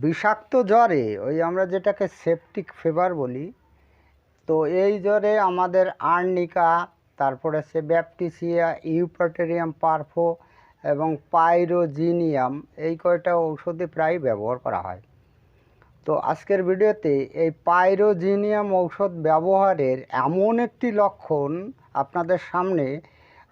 বিষাক্ত জ্বরে, ওই আমরা যেটাকে সেপটিক ফিভার বলি, তো এই জ্বরে আমাদের আর্নিকা তারপরে সে ব্যাপটিসিয়া ইউপাটেরিয়াম পারফো এবং পাইরোজিনিয়াম এই কয়টা ঔষধই প্রায় ব্যবহার করা হয়। তো আজকের ভিডিওতে এই পাইরোজিনিয়াম ঔষধ ব্যবহারের এমন একটি লক্ষণ আপনাদের সামনে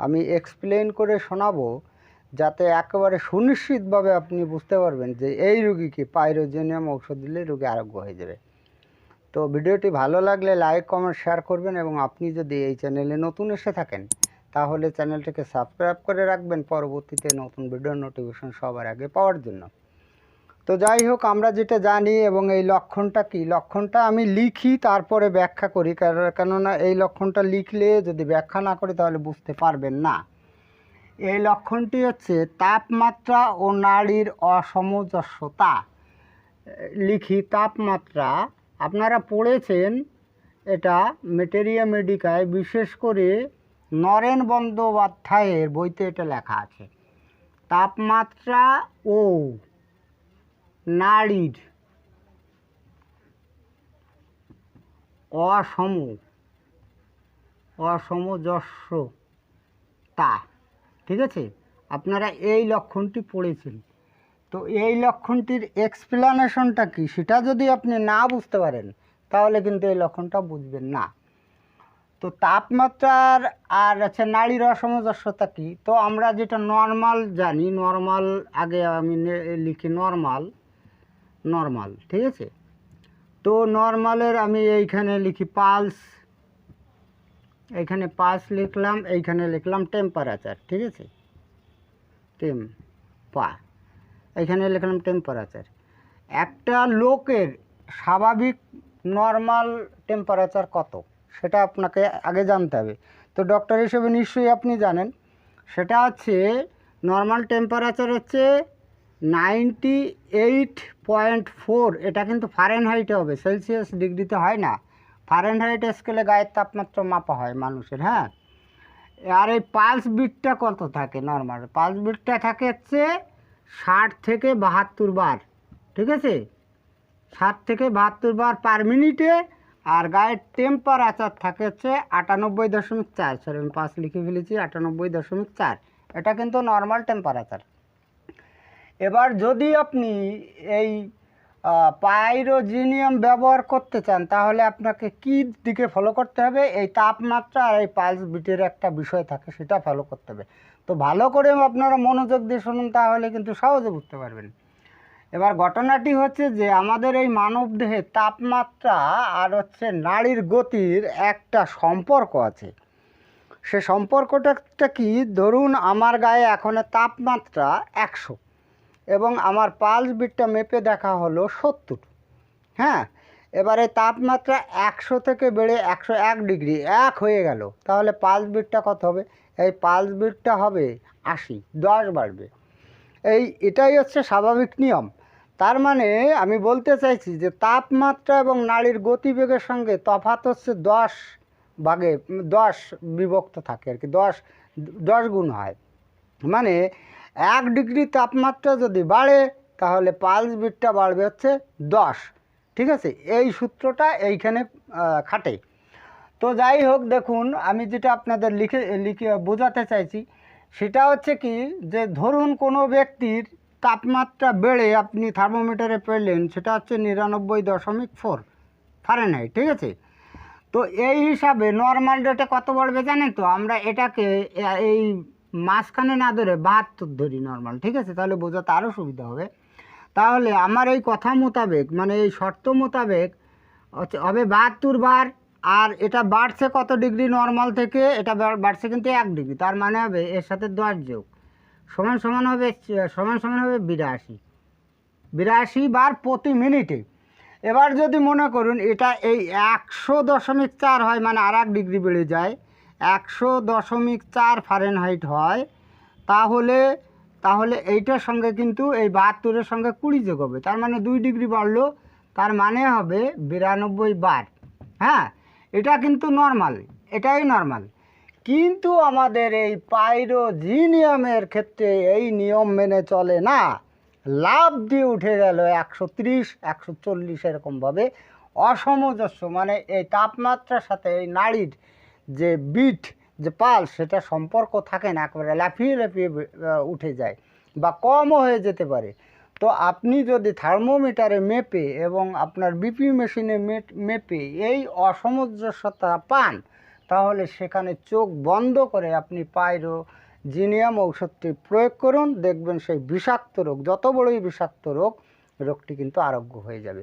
আমি এক্সপ্লেন করে শোনাবো যাতে একেবারে সুনিশ্চিতভাবে আপনি বুঝতে পারবেন যে এই রুগীকে পাইরোজেনিয়াম ঔষধ দিলে রোগী আরোগ্য হয়ে যাবে। তো ভিডিওটি ভালো লাগলে লাইক, কমেন্ট, শেয়ার করবেন এবং আপনি যদি এই চ্যানেলে নতুন এসে থাকেন, তাহলে চ্যানেলটিকে সাবস্ক্রাইব করে রাখবেন পরবর্তীতে নতুন ভিডিও নোটিফিকেশন সবার আগে পাওয়ার জন্য। তো যাই হোক, আমরা যেটা জানি এবং এই লক্ষণটা কি? লক্ষণটা আমি লিখি, তারপরে ব্যাখ্যা করি। কেননা এই লক্ষণটা লিখলে যদি ব্যাখ্যা না করি, তাহলে বুঝতে পারবেন না। এই লক্ষণটি হচ্ছে তাপমাত্রা ও নাড়ির অসমঞ্জস্যতা। লিখি তাপমাত্রা, আপনারা পড়েছেন এটা মেটেরিয়া মেডিকায় বিশেষ করে নরেন বন্দ্যোপাধ্যায়ের বইতে এটা লেখা আছে। তাপমাত্রা ও নাড়ির অসম অসমজস্যতা ঠিক আছে? আপনারা এই লক্ষণটি পড়েছেন। তো এই লক্ষণটির এক্সপ্লানেশনটা কি? সেটা যদি আপনি না বুঝতে পারেন, তাহলে কিন্তু এই লক্ষণটা বুঝবেন না। তো তাপমাত্রার আর আছে নারীর অসমঞ্জস্যতা কি? তো আমরা যেটা নর্মাল জানি নর্মাল আগে আমি লিখি নর্মাল নর্মাল ঠিক আছে? তো নর্মালের আমি এইখানে লিখি পালস এইখানে পাস লিখলাম, এইখানে লিখলাম টেম্পারেচার ঠিক আছে? টেম পা এখানে লিখলাম টেম্পারেচার একটা লোকের স্বাভাবিক নর্মাল টেম্পারেচার কত? সেটা আপনাকে আগে জানতে হবে। তো ডক্টর হিসেবে নিশ্চয়ই আপনি জানেন, সেটা হচ্ছে নর্মাল টেম্পারেচার হচ্ছে নাইনটি এইট পয়েন্ট ফোর এটা কিন্তু ফারেনহাইটে হবে সেলসিয়াস ডিগ্রিতে হয় না। ফারেনহাইট স্কেলে গায়ের তাপমাত্রা মাপা হয় মানুষের হ্যাঁ? আর এই পালস বিটটা কত থাকে নর্মাল পালস বিটটা থাকে হচ্ছে ষাট থেকে বাহাত্তর বার, ঠিক আছে? ষাট থেকে বাহাত্তর বার পার মিনিটে আর গায়ের টেম্পারেচার থাকে হচ্ছে আটানব্বই দশমিক চার সরি আমি পাঁচ লিখে ফেলেছি, আটানব্বই দশমিক চার, এটা কিন্তু নর্মাল টেম্পারেচার এবার যদি আপনি এই পাইরোজিনিয়াম ব্যবহার করতে চান, তাহলে আপনাকে কি দিকে ফলো করতে হবে? এই তাপমাত্রা আর এই পালস বিটের একটা বিষয় থাকে, সেটা ফলো করতে হবে। তো ভালো করে আপনারা মনোযোগ দিয়ে শুনুন, তাহলে কিন্তু সহজে বুঝতে পারবেন। এবার ঘটনাটি হচ্ছে যে, আমাদের এই মানব দেহে তাপমাত্রা আর হচ্ছে নাড়ির গতির একটা সম্পর্ক আছে। সে সম্পর্কটা কি? ধরুন, আমার গায়ে এখন তাপমাত্রা একশো। এবং আমার পালস বিটটা মেপে দেখা হলো সত্তর। হ্যাঁ? এবারে তাপমাত্রা একশো থেকে বেড়ে একশো এক ডিগ্রি, এক হয়ে গেল। তাহলে পালস বিটটা কত হবে? এই পালস বিটটা হবে আশি, দশ বাড়বে। এই এটাই হচ্ছে স্বাভাবিক নিয়ম। তার মানে আমি বলতে চাইছি যে তাপমাত্রা এবং নাড়ির গতিবেগের সঙ্গে তফাত হচ্ছে দশ ভাগে, দশ বিভক্ত থাকে আর কি, দশ দশ গুণ হয়। মানে এক ডিগ্রি তাপমাত্রা যদি বাড়ে, তাহলে পালস বিটটা বাড়বে হচ্ছে দশ। ঠিক আছে? এই সূত্রটা এইখানে খাটে। তো যাই হোক, দেখুন, আমি যেটা আপনাদের লিখে লিখে, বোঝাতে চাইছি, সেটা হচ্ছে কি যে ধরুন কোনো ব্যক্তির তাপমাত্রা বেড়ে আপনি থার্মোমিটারে পেলেন সেটা হচ্ছে নিরানব্বই দশমিক ফোর ফারেনহাইট ঠিক আছে? তো এই হিসাবে নর্মাল রেটে কত বাড়বে জানেন তো? আমরা এটাকে, এই মাঝখানে না ধরে বাহাত্তর ধরি নর্মাল ঠিক আছে? তাহলে বোঝাতে আরও সুবিধা হবে। তাহলে আমার এই কথা মোতাবেক মানে এই শর্ত মোতাবেক হবে বাহাত্তর বার, আর এটা বাড়ছে কত ডিগ্রি নর্মাল থেকে? এটা বাড়ছে কিন্তু এক ডিগ্রি, তার মানে হবে এর সাথে দশ যোগ। সমান সমান হবে, সমান সমান হবে বিরাশি। বিরাশি বার প্রতি মিনিটে। এবার যদি মনে করুন, এটা এই একশো দশমিক চার হয় মানে আর এক ডিগ্রি বেড়ে যায় একশো দশমিক চার ফারেনহাইট হয়, তাহলে তাহলে এইটার সঙ্গে কিন্তু এই বাহাত্তরের সঙ্গে কুড়ি যোগ হবে, তার মানে দুই ডিগ্রি বাড়লো, তার মানে হবে বিরানব্বই বার। হ্যাঁ এটা কিন্তু নর্মাল এটাই নর্মাল কিন্তু আমাদের এই পাইরোজিনিয়ামের ক্ষেত্রে এই নিয়ম মেনে চলে না। লাভ দিয়ে উঠে গেল একশো ত্রিশ, একশো চল্লিশ এরকমভাবে অসমজস্ব মানে এই তাপমাত্রার সাথে এই নাড়ির যে বিট, যে পাল, সেটা সম্পর্ক থাকে না, একেবারে লাফিয়ে লাফিয়ে উঠে যায় বা কমও হয়ে যেতে পারে। তো আপনি যদি থার্মোমিটারে মেপে এবং আপনার বিপি মেশিনে মেপে এই অসামঞ্জস্যতা পান, তাহলে সেখানে চোখ বন্ধ করে আপনি পাইরো জিনিয়াম ঔষধটি প্রয়োগ করুন, দেখবেন সেই বিষাক্ত রোগ, যত বড়ই বিষাক্ত রোগ, রোগটি কিন্তু আরোগ্য হয়ে যাবে।